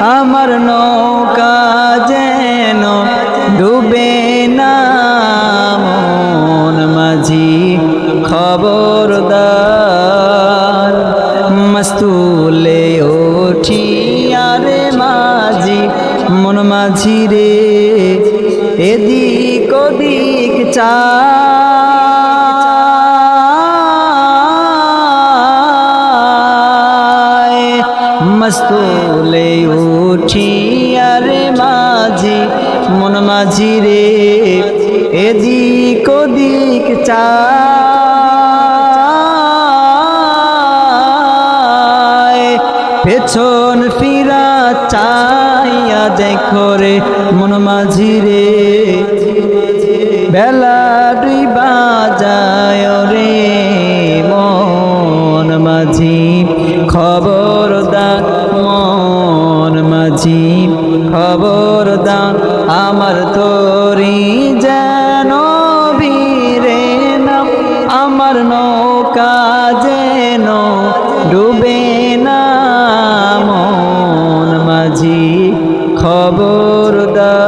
আমার নৌকা যেন ডুবে না, মন মাঝি খবরদার। মস্তুলে ওঠি আরে মাঝি, মন মাঝি রে। এদিক ওদিক চায় মস্তুলে উঠি আরে মাঝি, মন মাঝি রে, এদিক ওদিক চায়। পেছন ফিরা চাইয়া দেখো রে, মন মাঝি রে। বেলা দুই বাজায় রে, মন মাঝি। খবর বলছি খবরদার আমার তোরি যেন বীরে না আমার নৌকা যেন ডুবে না, মন মাঝি খবরদার।